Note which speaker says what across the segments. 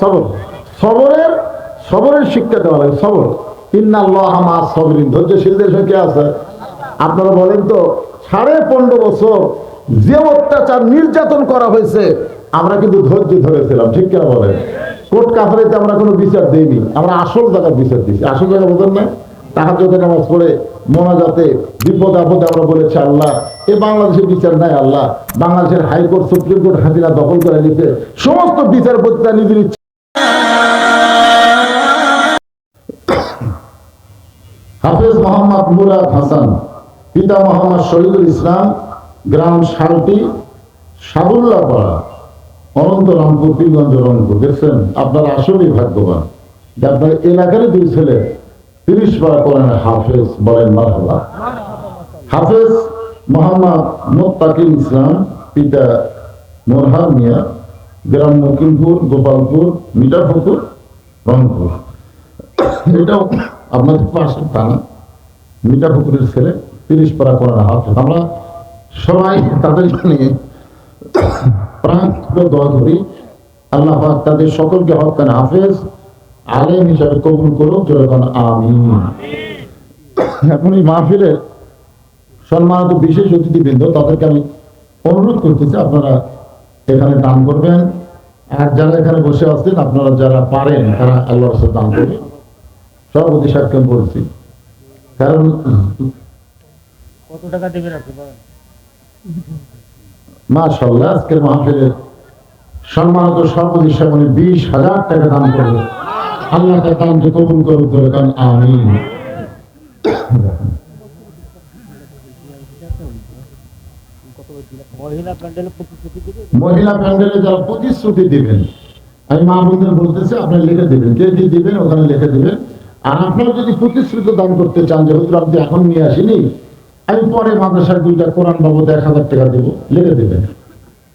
Speaker 1: সবর। সবরের সবরের শিক্ষা দেওয়া লাগে, সবর। আপনারা বলেন তো, সাড়ে পনেরো বছর যে অত্যাচার নির্যাতন করা হয়েছে, আমরা কিন্তু ধৈর্য ধরেছিলাম, ঠিক কেন বলেন? কোর্ট কাছারিতে আমরা কোনো বিচার দিইনি, আমরা আসল জায়গার বিচার দিচ্ছি আসল জায়গা বোঝেন না? যদি নামাজ পড়ে মোনাজাতে বিপদ আপদে আমরা বলেছি, আল্লাহ, এ বাংলাদেশের বিচার নাই, আল্লাহ। বাংলাদেশের হাইকোর্ট, সুপ্রিম কোর্ট হাজিরা দখল করে নিতে সমস্ত বিচারপতিরা নিজের হাফেজ মোহাম্মদ মুরাদ হাসান, পিতা মোহাম্মদ শহীদুল ইসলাম, গ্রাম সারটি, সাবুল্লাহ পাড়া অনন্তরামপুর পীরগঞ্জ রংপুর। দেখছেন, আপনারা আসলেই ভাগ্যবান যে আপনার এলাকার দুই ছেলে তিরিশ পাড়া করেন হাফেজ, বলেন মারহাবা। হাফেজ মোহাম্মদ মোত্তাকিম ইসলাম, পিতা মোরহান মিয়া, গ্রাম মকিমপুর গোপালপুর মিঠাপুকুর রংপুর। এটাও আপনাদের পাশে থানা মিঠাপুকুরের ছেলে, তিরিশ পারা করানো হাফেজ। আমরা সবাই তাদের নিয়ে প্রাণ দোয়া ধরি আল্লাহ তাদের সকলকে হকান হাফেজ আলেম হিসাবে কবুল করুক যেরকম আমি এখন এই মাহফিলের সম্মানিত বিশেষ অতিথিবৃন্দ তাদেরকে আমি অনুরোধ করতেছি আপনারা এখানে দান করবেন। আর যারা এখানে বসে আছেন আপনারা যারা পারেন তারা আল্লাহর সাথে দান করবেন সভাপতি সাহেবকে বলছি কারণ
Speaker 2: কত টাকা দেবেন আপনি
Speaker 1: মাশাল্লাহ আজকের মাহফিলের সম্মানিত সভাপতি উনি বিশ হাজার টাকা দান করবে আল্লাহ তার দানকে কবুল করুক করে কারণ আমি
Speaker 2: মহিলা প্যান্ডেলে
Speaker 1: যারা প্রতিশ্রুতি দিবেন আমি মা বোনদের বলতেছি লিখে দিবেন। দিয়ে দিবেন ওখানে লিখে দিবেন। আর আপনারা যদি প্রতিশ্রুতি দান করতে চান যে হুজুর আপনি এখন নিয়ে আসিনি আমি পরে মাদ্রাসায় দুইটা কোরআন বাবদ এক হাজার টাকা দেবো। লিখে দেবেন।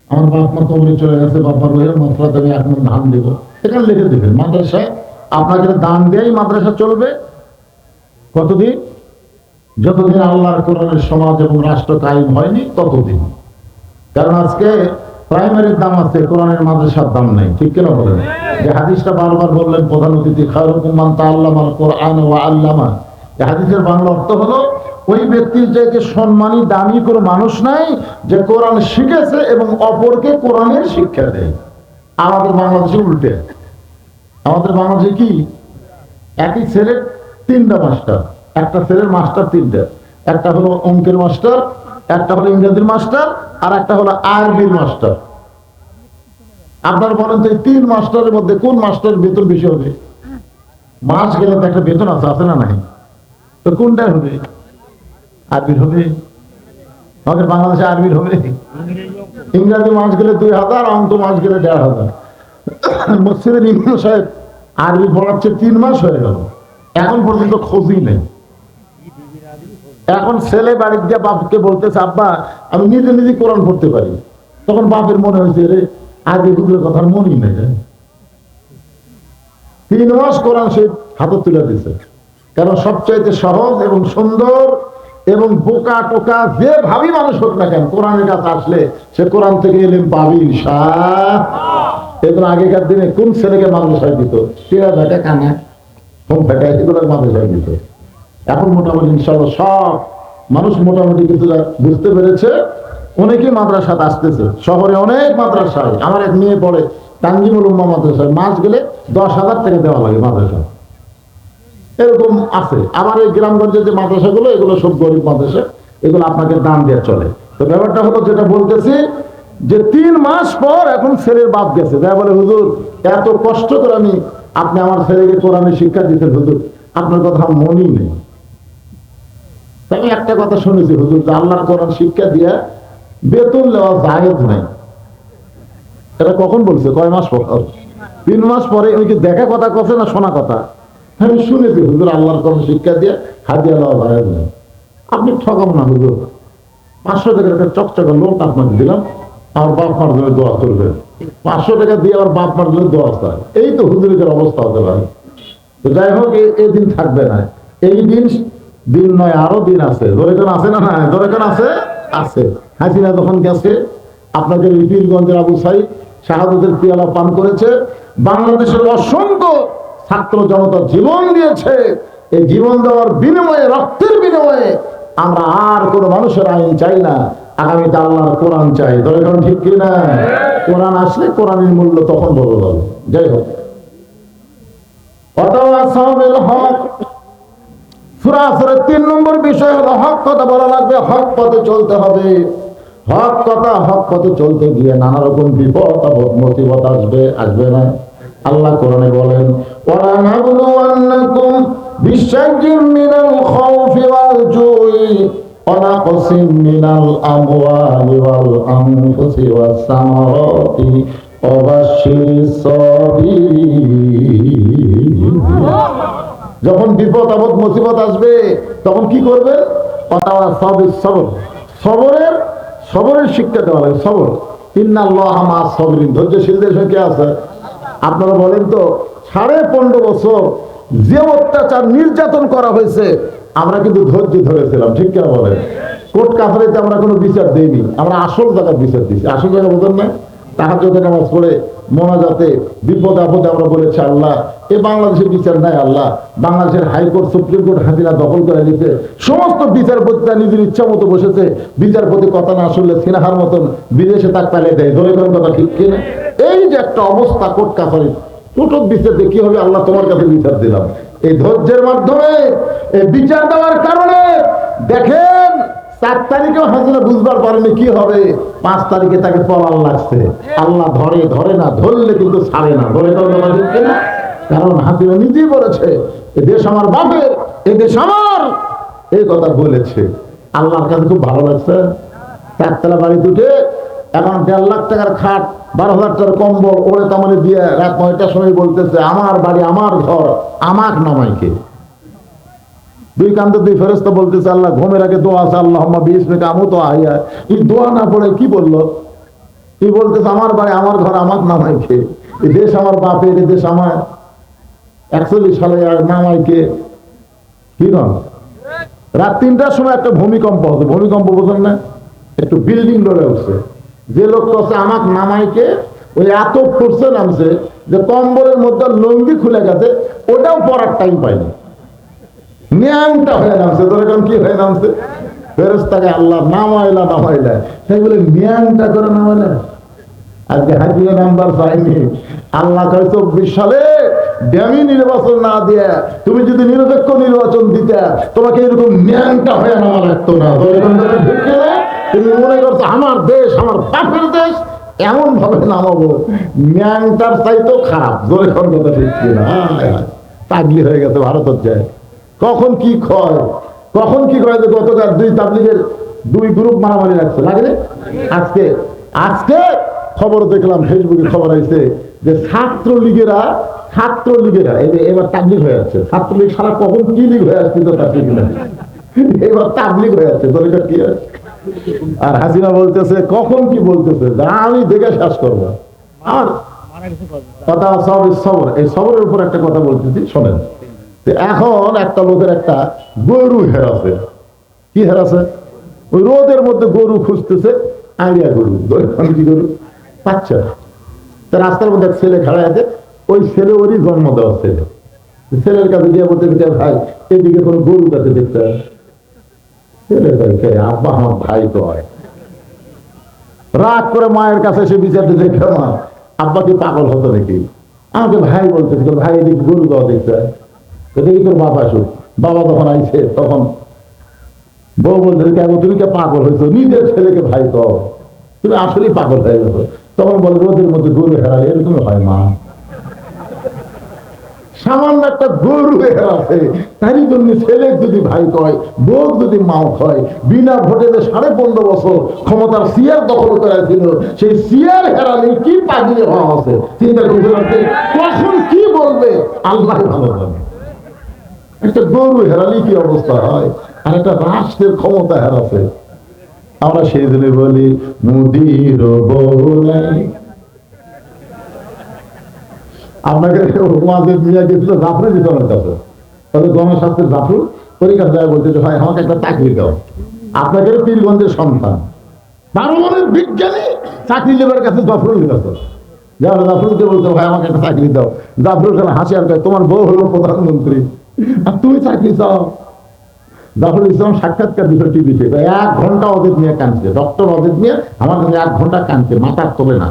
Speaker 1: আমার বাপ মা কবরে চলে গেছে বাবার রোহের মাত্রাতে আমি এখন ধান দেবো। এখানে লিখে দেবেন মাদ্রাসায় আপনাকে দান দেয় মাদ্রাসা চলবে। কতদিন? যতদিন আল্লাহর কোরআনের সমাজ এবং রাষ্ট্র কায়েম হয়নি, ততদিন। কারণ আজকে প্রাইমারির দাম আছে, কোরআনের মাদ্রাসার দাম নেই। ঠিক কেন বলেন? যে হাদিসটা বারবার বললেন প্রধান অতিথি খায়রুকুমান তা তাআল্লামাল কোরআন ওয়া আল্লামা। এই হাদিসের বাংলা অর্থ হলো, ওই ব্যক্তির চাইতে সম্মানী, দামি কোনো মানুষ নাই যে কোরআন শিখেছে এবং অপরকে কোরআনের শিক্ষা দেয়। আমাদের বাংলাদেশে উল্টে। আমাদের বাংলাদেশে কি? একই ছেলের তিনটা মাস্টার। একটা ছেলের মাস্টার তিনটা। একটা হলো অঙ্কের মাস্টার, একটা হলো ইংরেজির মাস্টার, আর একটা হলো আরবির মাস্টার। আপনার বলেন তো তিন মাস্টারের মধ্যে কোন মাস্টারের বেতন বেশি হবে? মাস গেলে তো একটা বেতন আছে আছে না নাই? তো কোনটা হবে? আরবির হবে? আমাদের বাংলাদেশে আরবির হবে? ইংরাজি মাস গেলে দুই হাজার, অঙ্ক মাস গেলে দেড় হাজার। মসজিদের ইমাম সাহেব আরবি পড়াচ্ছে তিন মাস হয়ে গেল। এখন পর্যন্ত খোঁজই নেই। এখন ছেলে বাড়ির গিয়ে বাপকে বলতেছে, আব্বা, আমি নিজে নিজে কোরআন পারি। তখন বাপের মনে হয়েছে রে কথার নেই। তিন মাস কোরআন সে হাতে তুলে দিছে কারণ সবচাইতে সহজ এবং সুন্দর এবং বোকা টোকা যে ভাবি মানুষ হোক না কেন, কোরআনের কাছে আসলে সে কোরআন থেকে এলেন পাবি শাহ এগুলো আগেকার দিনে কোন ছেলেকে মাদ্রাসায় দিত? টিরা ভেটা কানা। হোম ভেটা এগুলো মাদ্রাসায় দিত? এখন মোটামুটি ইনশাল্লাহ সব মানুষ মোটামুটি কিন্তু বুঝতে পেরেছে, অনেকেই মাদ্রাসাত আসতেছে। শহরে অনেক মাদ্রাসায় আমার এক মেয়ে পড়ে তানজিমুল উম্মা মাদ্রাসায় মাস গেলে দশ হাজার টাকা দেওয়া লাগে মাদ্রাসা। এরকম আছে। আবার এই গ্রামগঞ্জে যে মাদ্রাসাগুলো, এগুলো সব গরিব মাদ্রাসা, এগুলো আপনাকে দান দেওয়া চলে। তো ব্যাপারটা হলো যেটা বলতেছি যে তিন মাস পর এখন ছেলের বাপ গেছে। যা বলে, হুজুর, এত কষ্ট করে আমি, আপনি আমার ছেলেকে কোরআনে শিক্ষা দিতেন হুজুর। আপনার কথা মনেই নেই। আমি একটা কথা শুনেছি, হুজুর, যে কোরআন শিক্ষা দিয়া বেতন নেওয়া নাই। এটা কখন বলছে? কয় মাস পর? তিন মাস পরে ওই কি দেখা কথা কছে না শোনা কথা? আমি শুনেছি, হুজুর, আল্লাহর কোরআন শিক্ষা দিয়ে হাদিয়া জায়েজ নাই। আপনি ঠকাব না, হুজুর। পাঁচশো টাকার একটা চকচকা লোক আপনাকে দিলাম। আমার বাপ মার জন্য দোয়া করবে। পাঁচশো টাকা দিয়ে আমার বাপ মার জন্য দোয়া চায়। এই তো হুজুরের অবস্থা হতে পারে। তো যাই হোক এই- দিন থাকবে না। এই দিন দিন নয়, আরও দিন আছে। দরেখান আছে না না দরেখান আছে? আছে। হাসিনা যখন গেছে, আপনাদের পীরগঞ্জের আবু সাইদ শাহাদতের পিয়ালা পান করেছে। বাংলাদেশের অসংখ্য ছাত্র জনতা জীবন দিয়েছে। এই জীবন দেওয়ার বিনিময়ে, রক্তের বিনিময়ে আমরা আর কোনো মানুষের আইন চাই না। আল্লাহর কোরআন চাই। ঠিক কিনা কোরআন আসলে কোরআনের মূল্য তখন যাই হোক। হক তিন নম্বর বিষয় হলো হক কথা বলা লাগবে, হক পথে চলতে হবে। হক কথা হক পথে চলতে গিয়ে নানা রকম বিপদ, আপদ আসবে আসবে না। আল্লাহ কোরআনে বলেন জুই। ওয়াস সামারাতি ওয়া বাশশিরিস যখন বিপদ আপদ মুসিবত আসবে, তখন কি করবে সবর সবরের সবরের শিক্ষা দেওয়া লাগে সবর। ইন্নাল্লাহ মা সবরিন। ধৈর্যশীলদের সঙ্গে আছে। আপনারা বলেন তো, সাড়ে পনেরো বছর যে অত্যাচার নির্যাতন করা হয়েছে আমরা কিন্তু ধৈর্য ধরেছিলাম, ঠিক কেন বলেন? কোর্ট কাছারিতে আমরা কোনো বিচার দিইনি, আমরা আসল জায়গার বিচার দিচ্ছি আসল জায়গা বোঝেন না? তাহার যদি নামাজ পড়ে মোনাজাতে, বিপদ আপদে আমরা বলেছি, আল্লাহ, এ বাংলাদেশের বিচার নাই, আল্লাহ। বাংলাদেশের হাইকোর্ট, সুপ্রিম কোর্ট, হাজিরা দখল করে নিতে সমস্ত বিচারপতিরা নিজের ইচ্ছা মতো বসেছে। বিচারপতি কথা না শুনলে সিনাহার মতন বিদেশে তাক পালিয়ে দেয়। ধরে করেন কথা ঠিক কিনা? এই যে একটা অবস্থা কোর্ট কাছারি টোটো বিচার দিয়ে কি হবে? আল্লাহ তোমার কাছে বিচার দিলাম। এই ধৈর্যের মাধ্যমে এই বিচার দেওয়ার কারণে দেখেন চার তারিখেও হাসিনা বুঝবার পারেনি কি হবে? পাঁচ তারিখে তাকে পলাল লাগছে। আল্লাহ ধরে ধরে না, ধরলে কিন্তু ছাড়ে না। ধরে না? কারণ হাসিনা নিজেই বলেছে, এ দেশ আমার এ দেশ আমার। এই কথা বলেছে। আল্লাহর কাছে খুব ভালো লাগছে। চারতলা বাড়ি দুটে এখন দেড় লাখ টাকার খাট বারো হাজার টাকার কম্বল, ওরে তামানে দিয়ে রাত নয়টার সময় বলতেছে, আমার বাড়ি, আমার ঘর, আমাক নামাইকে। দুই কান্তে দুই ফেরস্তা বলতেছে, আল্লাহ, ঘুমের আগে দোয়া আছে, আল্লাহ বিশ মেকে আমু তো আইয়া। এই দোয়া না পড়ে, কি বলল? কি বলতেছে, আমার বাড়ি, আমার ঘর আমার নামাইকে। এই দেশ আমার বাপের এই দেশ আমার একচল্লিশ সালে নামাইকে। কি না রাত তিনটার সময় একটা ভূমিকম্প হতো। ভূমিকম্প বোঝেন না, একটু বিল্ডিং লড়ে উঠছে যে লোক আছে আমাক নামাইকে ওই এত করছে নামছে যে কম্বলের মধ্যে লঙ্গি খুলে গেছে, ওটাও পড়ার টাইম পাইনি হয়ে নামছে কি হয়ে নামছে? ফেরস্তাকে আল্লাহ নামাইলা নামাইলা। বলে করে নামাইলা। আজকে নাম্বার পাইনি। আল্লাহ কয়, চব্বিশ সালে নির্বাচন না দিয়ে তুমি যদি নিরপেক্ষ নির্বাচন দিতে, তোমাকে এরকম ন্যাংটা হয়ে নামা লাগতো না। তো? তুমি মনে করছ আমার দেশ, আমার বাপের দেশ, এমন ভাবে নামাবো ন্যাংটার চাইতেও খারাপ, জোরে কথা ঠিক কিনা হায় গেছে ভারতের যায় কখন কি ক্ষয়, কখন কি করে যে গতকাল দুই তাবলিগের দুই গ্রুপ মারামারি রাখছে লাগে আজকে আজকে খবর দেখলাম, ফেসবুকে খবর আইছে যে ছাত্র লীগেরা ছাত্র লীগেরা এই যে এবার তাবলিগ হয়ে যাচ্ছে, ছাত্রলীগ সারা কখন কি লীগ হয়ে আসছে তো এবার তাবলিগ হয়ে তোর এটা কি আছে? আর হাসিনা বলতেছে, কখন কি বলতেছে? আমি দেখে শেষ করব। আর কথা সব সবর, এই সবরের উপর একটা কথা বলতেছি, শোনেন। এখন একটা লোকের একটা গরু হেরাছে কি হেরাছে ওই রোদের মধ্যে গরু খুঁজতেছে, আইডিয়া গরু কি গরু? পাচ্ছে রাস্তার মধ্যে এক ছেলে খাড়া আছে, ওই ছেলে ওরই জন্ম দেওয়া ছেলে। ছেলের কাছে গিয়ে বলতে ভাই, এদিকে কোনো গরু কাছে দেখতে হয়?" আব্বা আমার ভাই হয় রাগ করে মায়ের কাছে এসে বিচারতে দেখে মা, আব্বা কি পাগল হতো নাকি? আমাকে ভাই বলতেছে, তোর ভাই এদিকে গরু দেওয়া দেখতে। দেখি তোর বাবা আসুক। বাবা যখন আইছে, তখন বউ বলতে কেন তুমি কে পাগল হয়েছো? নিজের ছেলেকে ভাই কও। তুমি আসলেই পাগল হয়ে গেছো। তখন বলে, রোদের মধ্যে গরু হেরালে এরকম হয় মা। সামান্য একটা গরু আছে। তারই জন্য ছেলে যদি ভাই কয়, বউ যদি মাও হয় বিনা ভোটে যে সাড়ে পনেরো বছর ক্ষমতার সিয়ার দখল করেছিল, সেই সিয়ার হেরালে কি পাগলি হওয়া আছে? চিন্তা করতে পারছে কখন কি বলবে? আল্লাহ ভালো জানে। একটা গরু হেরালে কি অবস্থা হয়? আর একটা রাষ্ট্রের ক্ষমতা হেরাছে আমরা সেই দিনে বলি, মুদির বলাই আপনাকে ওয়াজের মিয়া গেছিল জাফরে দিতনের কাছে তাহলে গণস্বাস্থ্যের জাফর পরীক্ষা দেয় বলতে যে, ভাই, আমাকে একটা চাকরি দাও। আপনাকে পীরগঞ্জের সন্তান। পারমাণবিক বিজ্ঞানী চাকরি লেবার কাছে জাফরুল কাছে যারা জাফরুলকে বলতো ভাই, আমাকে একটা চাকরি দাও। জাফরুল খান হাসি আর তোমার বউ হলো প্রধানমন্ত্রী। আর তুমি চাকরি চাও? জাফরুল ইসলাম সাক্ষাৎকার দিত টিভিতে এক ঘণ্টা ওদের নিয়ে কানছে ডক্টর ওদের নিয়ে আমার কাছে এক ঘণ্টা কানছে মাথার তোলে না।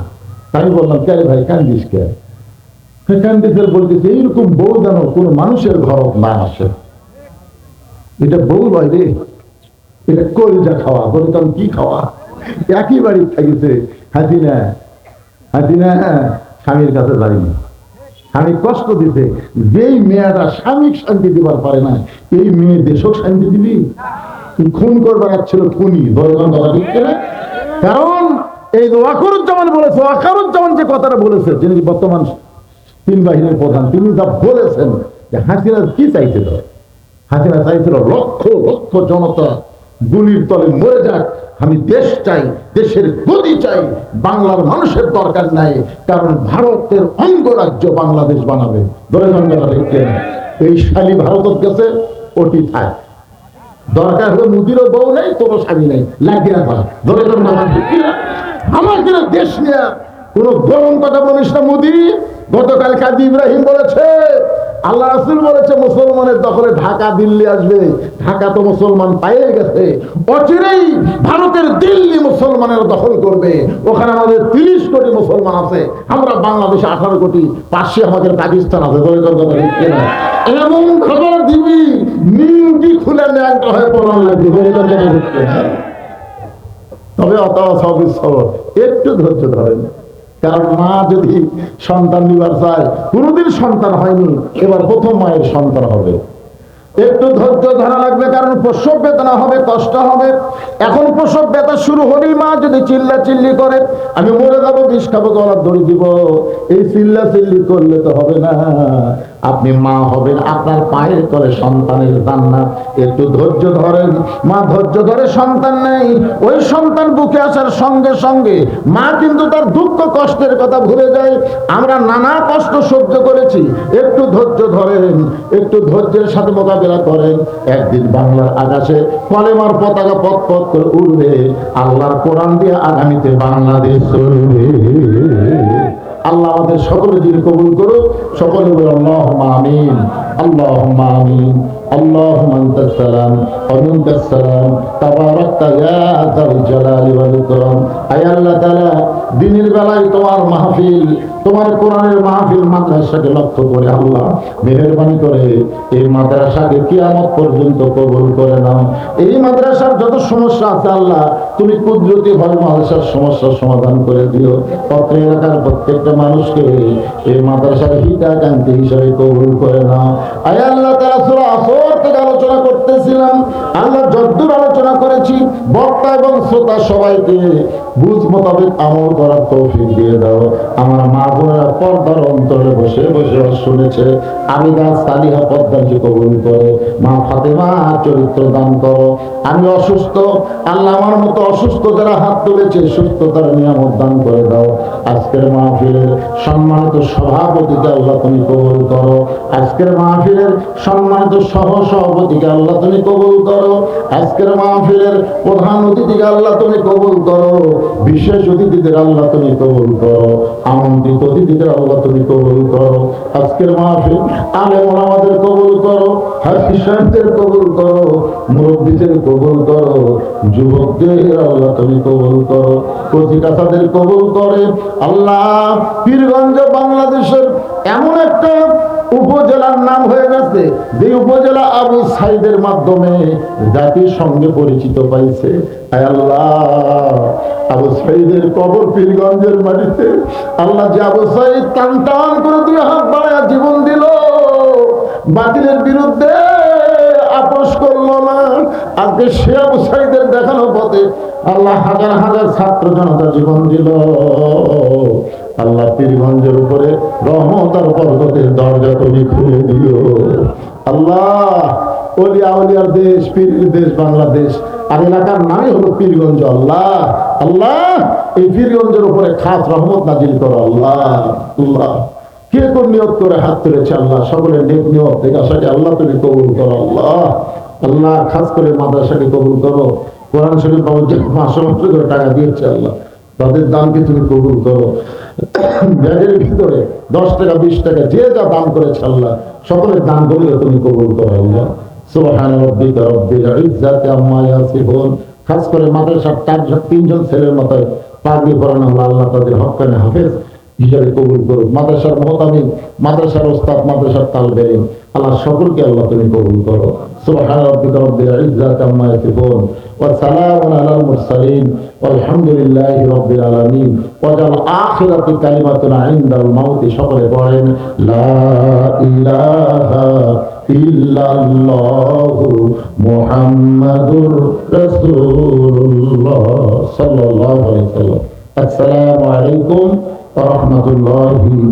Speaker 1: তাই আমি বললাম, কে ভাই কান্দিস কে? সে কান্দিসের বলতেছে, এইরকম বউ যেন কোন মানুষের ঘর না আসে। এটা বউ নয় রে, এটা কলিজা খাওয়া বলতাম কি খাওয়া? একই বাড়ি থাকিছে। হাসিনা হাসিনা স্বামীর কাছে যায়নি। স্বামী কষ্ট দিতে যেই মেয়েটা স্বামীর শান্তি দিবার পারে না, এই মেয়ে দেশও শান্তি দিবি? খুন করবার ছিল খুনি কারণ এই ওয়াকারুজ্জামান বলেছে, ওয়াকারুজ্জামান যে কথাটা বলেছে, যিনি বর্তমান তিন বাহিনীর প্রধান, তিনি যা বলেছেন যে হাসিনা কি চাইছে তো হাসিনা চাইছিল লক্ষ লক্ষ জনতা গুলির তলে মরে যাক। আমি দেশ চাই, দেশের গতি চাই, বাংলার মানুষের দরকার নাই, কারণ ভারতের অঙ্গরাজ্য বাংলাদেশ বানাবে। এই শালী ভারতের কাছে ওটি থাক। দরকার হলে মুদিরও বউ নেই তোরও স্বামী নেই। লাগিয়ে ধরে আমার দেশ নিয়ে কোন গরম কথা বলিস না মোদি। গতকাল কাজী ইব্রাহিম বলেছে, আল্লাহ রাসুল বলেছে, মুসলমানের দখলে ঢাকা, দিল্লি আসবে। ঢাকা তো মুসলমান পাইয়ে গেছে। অচিরেই ভারতের দিল্লি মুসলমানের দখল করবে। ওখানে আমাদের তিরিশ কোটি মুসলমান আছে। আমরা বাংলাদেশে আঠারো কোটি পাশে আমাদের পাকিস্তান আছে? এমন খবর দিবি নিউটি খুলে? তবে অত সবর একটু ধৈর্য ধরেন। কারণ মা যদি সন্তান নিবার চায়, কোনোদিন সন্তান হয়নি, এবার প্রথম মায়ের সন্তান হবে। একটু ধৈর্য ধরা লাগবে, কারণ প্রসব বেদনা হবে, কষ্ট হবে। এখন প্রসব ব্যথা শুরু হলেই মা যদি চিল্লা চিল্লি করে, আমি মরে যাব, বিষ খাব, গলার ধরে দিব। এই চিল্লা চিল্লি করলে তো হবে না। আপনি মা হবেন, আপনার পায়ের তলে সন্তানের জান্নাত। একটু ধৈর্য ধরেন। মা, ধৈর্য ধরে সন্তান নেই। ওই সন্তান বুকে আসার সঙ্গে সঙ্গে মা কিন্তু তার দুঃখ কষ্টের কথা ভুলে যায়। আমরা নানা কষ্ট সহ্য করেছি। একটু ধৈর্য ধরেন, একটু ধৈর্যের সাথে মোকাবিলা করেন। একদিন বাংলার আকাশে কলেমার পতাকা পথ পথ করে উড়বে। আল্লাহর কোরআন দিয়ে আগামীতে বাংলাদেশ চলবে। আল্লাহ আমাদের সকলে দিন কবুল করুক। সকলে বলে আল্লাহ আমিন আল্লাহ আমিন। اللهم انت السلام ومنك السلام تباركت يا ذا الجلال والاكرام আয় আল্লাহ তাআলা দিনের বেলায় তোমার মাহফিল তোমার কোরআনের মাহফিল মাদ্রাসাকে লক্ষ্য করে আল্লাহ মেহেরবানি করে এই মাদ্রাসাকে কিয়ামত পর্যন্ত কবুল করে নাও এই মাদ্রাসার যত সমস্যা আছে আল্লাহ তুমি কুদরতি ভাবে মাদ্রাসার সমস্যার সমাধান করে দিও পত্র এলাকার প্রত্যেকটা মানুষকে এই মাদ্রাসার হিতাকাঙ্ক্ষী হিসাবে কবুল করে নাও আয় আল্লাহ তারা সুরা থেকে আলোচনা করতেছিলাম আমরা যদ্দূর আলোচনা করেছি বক্তা এবং শ্রোতা সবাইকে বুঝ মোতাবেক আমল করার তৌফিক দিয়ে দাও। আমার মা বোনেরা পর্দার অন্তরে বসে বসে শুনেছে, আমি গাছ তালিহা পদ্মাকে কবুল করে, মা ফাতেমা চরিত্র দান করো। আমি অসুস্থ, আল্লাহ আমার মতো অসুস্থ যারা হাত তুলেছে, সুস্থতার নিয়ামত দান করে দাও। আজকের মাহফিলের সম্মানিত সভাপতিকে আল্লাহ তুমি কবুল করো। আজকের মাহফিলের সম্মানিত সহ সভাপতিকে আল্লাহ তুমি কবুল করো। আজকের মাহফিলের প্রধান অতিথিকে আল্লাহ তুমি কবুল করো। বিশেষ অতিথিদের আল্লাহ তুমি কবুল করো, আমন্ত্রিত অতিথিদের আল্লাহ তুমি কবুল করো, আজকের মাহফিল আলেম আমাদের কবুল করো, হাসি সাহেবদের কবুল করো, মুরব্বীদের কবুল করো, যুবকদের আল্লাহ তুমি কবুল করো কচিকাতাদের কবুল করে। আল্লাহ, পীরগঞ্জ বাংলাদেশের এমন একটা উপজেলার নাম হয়ে গেছে। যে উপজেলা আবু সাইদের মাধ্যমে জাতির সঙ্গে পরিচিত পাইছে। আল্লাহ আবু সাইদের কবর পীরগঞ্জের মাটিতে আল্লাহ যে আবু সাইদ টান টান করে দুই হাত বাড়ায় জীবন দিল, বাতিলের বিরুদ্ধে আপোষ করল না। আজকে সে আবু সাইদের দেখানো পথে আল্লাহ হাজার হাজার ছাত্র জনতা জীবন দিল। আল্লাহ পীরগঞ্জের উপরে রহমত আর পর্বতের দরজা তুমি খুলে দিও। আল্লাহ অলিয়া দেশ, পীরের দেশ, বাংলাদেশ আর এলাকার নামই হলো পীরগঞ্জ, আল্লাহ আল্লাহ, এই পীরগঞ্জের উপরে খাস রহমত নাজিল করো, আল্লাহ আল্লাহ। কে কোন নিয়ত করে হাত তুলেছে আল্লাহ? সকলের নেক নিয়ত থেকে আশাকে আল্লাহ তুমি কবুল করো, আল্লাহ। আল্লাহ, খাস করে মাদ্রাসাকে কবুল করো। কোরআন শরীফ বাবু মাসে মাসে করে টাকা দিয়েছে, আল্লাহ। তাদের দানকে তুমি কবুল করো। ব্যাগের ভিতরে দশ টাকা, বিশ টাকা, যে যা দান করে ছাড়লা সকলের দান করলে তুমি কবুল করো খাস করে মাদ্রাসার চারজন তিনজন ছেলের মতো পাগড়ি পরানো হলো তাদের হকানে হাফেজ হিসাবে কবুল করুক। মাদ্রাসার মহতামিম, মাদ্রাসার ওস্তাদ, মাদ্রাসার তালবেরিন আল্লাহ সকলকে আল্লাহ তুমি কবুল করো। সুবহান রাব্বিকা রব্বিল ইজ্জাতি আম্মা ইয়াসিফুন। ওয়া সালামুন আলাল মুরসালিন। লা ইলাহা ইল্লাল্লাহু মুহাম্মাদুর রাসূলুল্লাহ সাল্লাল্লাহু আলাইহি আসসালামু ওয়া ওয়া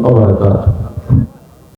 Speaker 1: বারাকাতুহু।